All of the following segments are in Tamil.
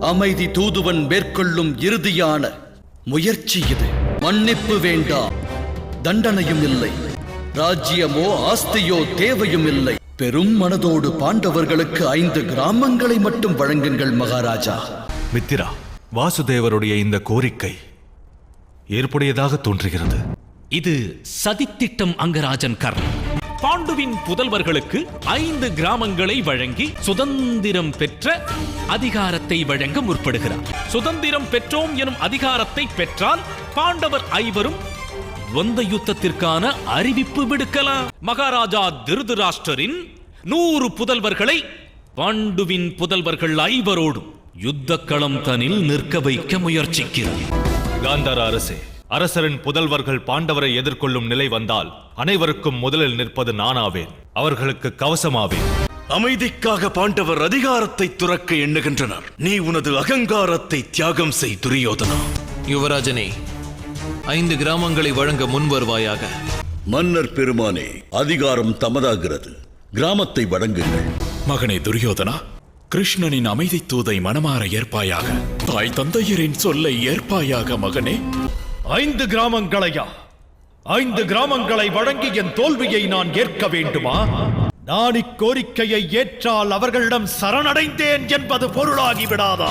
அமைதி தூதுவன் மேற்கொள்ளும் இறுதியான முயற்சி இது. மன்னிப்பு வேண்டாம் தண்டனையும் இல்லை. ராஜ்யமோ ஆஸ்தியோ தேவையும் இல்லை. பெரும் மனதோடு பாண்டவர்களுக்கு ஐந்து கிராமங்களை மட்டும் வழங்குங்கள் மகாராஜா. மித்திரா வாசுதேவருடைய இந்த கோரிக்கை ஏற்புடையதாக தோன்றுகிறது. இது சதித்திட்டம் அங்கராஜன் கர்ணன். பாண்டுவின் புதல்வர்களுக்கு ஐந்து கிராமங்களை வழங்கி சுதந்திரம் பெற்ற அதிகாரத்தை வழங்க முற்படுகிறார். சுதந்திரம் பெற்றோம் எனும் அதிகாரத்தை பெற்றால் பாண்டவர் ஐவரும் துவந்த யுத்தத்திற்கான அறிவிப்பு விடுக்கலாம். மகாராஜா திருதராஷ்டரின் நூறு புதல்வர்களை பாண்டுவின் புதல்வர்கள் ஐவரோடும் யுத்தக்களம் தனில் நிற்க வைக்க முயற்சிக்கிறார். காந்தார அரசே அரசரின் புதல்வர்கள் பாண்டவரை எதிர்கொள்ளும் நிலை வந்தால் அனைவருக்கும் முதலில் நிற்பது நானாவேன். அவர்களுக்கு கவசமாவேன். அமைதிக்காக பாண்டவர் அதிகாரத்தை துறக்க எண்ணுகின்றனர். நீ உனது அகங்காரத்தை தியாகம் செய் துரியோதனா. யுவராஜனே ஐந்து கிராமங்களை வழங்க முன் வருவாயாக. மன்னர் பெருமானே அதிகாரம் தமதாகிறது. கிராமத்தை வழங்குங்கள். மகனே துரியோதனா கிருஷ்ணனின் அமைதி தூதை மனமாற ஏற்பாயாக. தாய் தந்தையரின் சொல்லை ஏற்பாயாக மகனே. ஐந்து கிராமங்களையா? ஐந்து கிராமங்களை வழங்கி என் தோல்வியை நான் ஏற்க வேண்டுமா? நான் இக்கோரிக்கையை ஏற்றால் அவர்களிடம் சரணடைந்தேன் என்பது பொருளாகி விடாதா?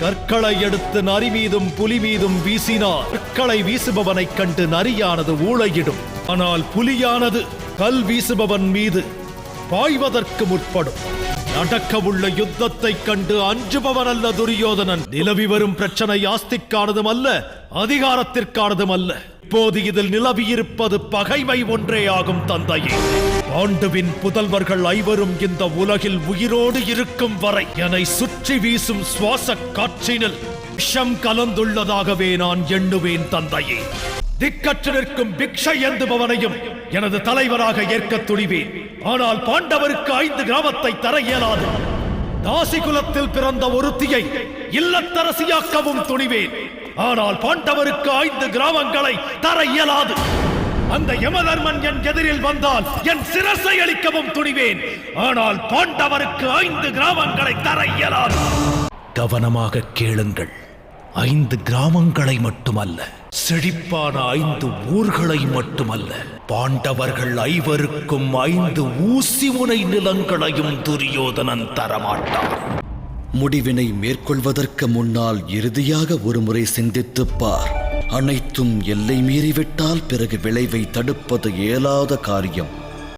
கற்களை எடுத்து நரி மீதும் புலி மீதும் வீசினார் கற்களை வீசுபவனைக் கண்டு நரியானது ஊழையிடும். ஆனால் புலியானது கல் வீசுபவன் மீது பாய்வதற்கு முற்படும். நடக்கவுள்ள யுத்தத்தை கண்டு அஞ்சுபவன் அல்ல துரியோதனன். நிலவி வரும் பிரச்சனை ஆஸ்திக்கானதும் அல்ல அதிகாரத்திற்கானதும் அல்ல இப்போது இதில் நிலவியிருப்பது பகைமை ஒன்றே ஆகும் தந்தையே. பாண்டுவின் புதல்வர்கள் ஐவரும் இந்த உலகில் உயிரோடு இருக்கும் வரை என்னை சுற்றி வீசும் சுவாச காற்றினில் விஷம் கலந்துள்ளதாகவே நான் எண்ணுவேன் தந்தையே. திக்கற்று நிற்கும் பிக்ஷை எந்துபவனையும் எனது தலைவராக ஏற்க துணிவேன். ஆனால் பாண்டவருக்கு ஐந்து கிராமத்தை தர இயலாது. தாசி குலத்தில் பிறந்த ஒருத்தியை இல்லத்தரசியாக்கவும் துணிவேன். ஆனால் பாண்டவருக்கு ஐந்து கிராமங்களை தர இயலாது. அந்த யமதர்மன் என் எதிரில் வந்தால் என் சிரசை அளிக்கவும் துணிவேன். ஆனால் பாண்டவருக்கு ஐந்து கிராமங்களை தர இயலாது. கவனமாக கேளுங்கள். ஐந்து கிராமங்களை மட்டுமல்ல செழிப்பான ஐந்து ஊர்களை மட்டுமல்ல பாண்டவர்கள் ஐவருக்கும் ஐந்து ஊசி முனை நிலங்களையும் துரியோதனன் தரமாட்டான். முடிவினை மேற்கொள்வதற்கு முன்னால் இறுதியாக ஒருமுறை சிந்தித்துப் பார். அனைத்தும் எல்லை மீறிவிட்டால் பிறகு விளைவை தடுப்பது இயலாத காரியம்.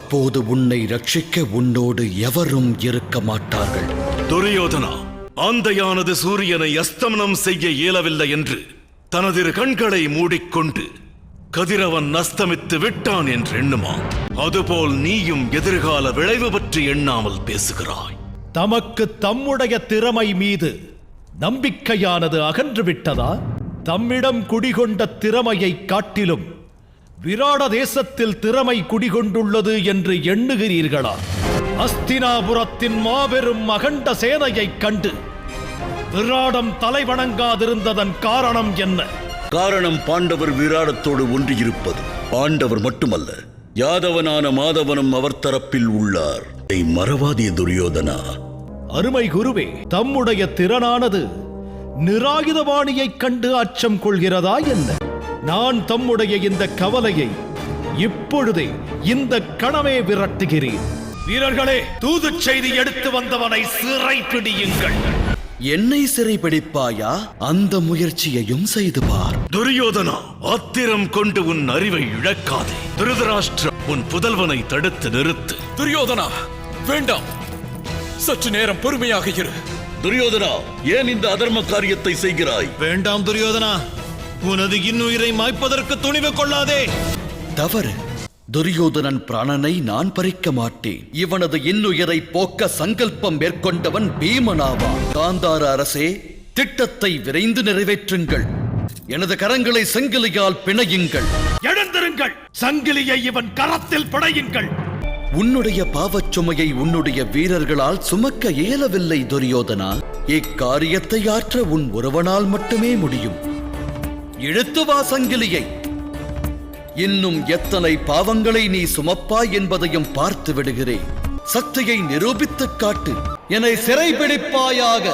அப்போது உன்னை ரட்சிக்க உன்னோடு எவரும் இருக்க மாட்டார்கள். துரியோதனா ஆந்தையானது சூரியனை அஸ்தமனம் செய்ய இயலவில்லை என்று தனதிரு கண்களை மூடிக்கொண்டு கதிரவன் அஸ்தமித்து விட்டான் என்று எண்ணுமா அதுபோல் நீயும் எதிர்கால விளைவு பற்றி எண்ணாமல் பேசுகிறாய். தமக்கு தம்முடைய திறமை மீது நம்பிக்கையானது அகன்று விட்டதா தம்மிடம் குடிகொண்ட திறமையை காட்டிலும் விராட தேசத்தில் திறமை குடிகொண்டுள்ளது என்று எண்ணுகிறீர்களா? அஸ்தினாபுரத்தின் மாபெரும் அகண்ட சேனையைக் கண்டு விராடம் தலைவணங்காதிருந்ததன் காரணம் என்ன? காரணம் பாண்டவர் விராடத்தோடு ஒன்றியிருப்பது. பாண்டவர் மட்டுமல்ல யாதவனான மாதவனும் அவர் தரப்பில் உள்ளார். இதை மறவாதே துரியோதனா. அருமை குருவே தம்முடைய திறனானது நிராயுதபாணியைக் கண்டு அச்சம் கொள்கிறதா என்ன? நான் தம்முடைய இந்த கவலையை இப்பொழுதே இந்த கணமே விரட்டுகிறேன். வீரர்களே தூதுச் செய்தி எடுத்து வந்தவனை சிறை பிடியுங்கள். என்னை சிறைபிடிப்பாயா அந்த முயற்சியையும் செய்து பார். துரியோதனா ஆத்திரம் கொண்டு உன் அறிவை இழக்காதே. திருதராஷ்டிர உன் புதல்வனை தடுத்து நிறுத்து. துரியோதனா வேண்டாம். சற்று நேரம் பொறுமையாக இரு. துரியோதனா ஏன் இந்த அதர்ம காரியத்தை செய்கிறாய்? வேண்டாம் துரியோதனா உனது இன்னுயிரை மாய்ப்பதற்கு துணிவு கொள்ளாதே. தவறு. துரியோதனன் பிராணனை நான் பறிக்க மாட்டேன். இவனது இன்னுயிரை போக்க சங்கல்பம் மேற்கொண்டவன் பீமனாவான். காந்தார அரசே திட்டத்தை விரைந்து நிறைவேற்றுங்கள். எனது கரங்களை செங்கிலியால் பிணையுங்கள். எழுந்திருங்கள். சங்கிலியை இவன் கரத்தில் படையுங்கள் உன்னுடைய பாவச் சுமையை உன்னுடைய வீரர்களால் சுமக்க இயலவில்லை துரியோதனா. இக்காரியத்தை ஆற்ற உன் ஒருவனால் மட்டுமே முடியும். இழுத்து வா சங்கிலியை. இன்னும் எத்தனை பாவங்களை நீ சுமப்பாய் என்பதையும் பார்த்து விடுகிறேன். சக்தியை நிரூபித்துக் காட்டு. என்னை சிறைபிடிப்பாயாக.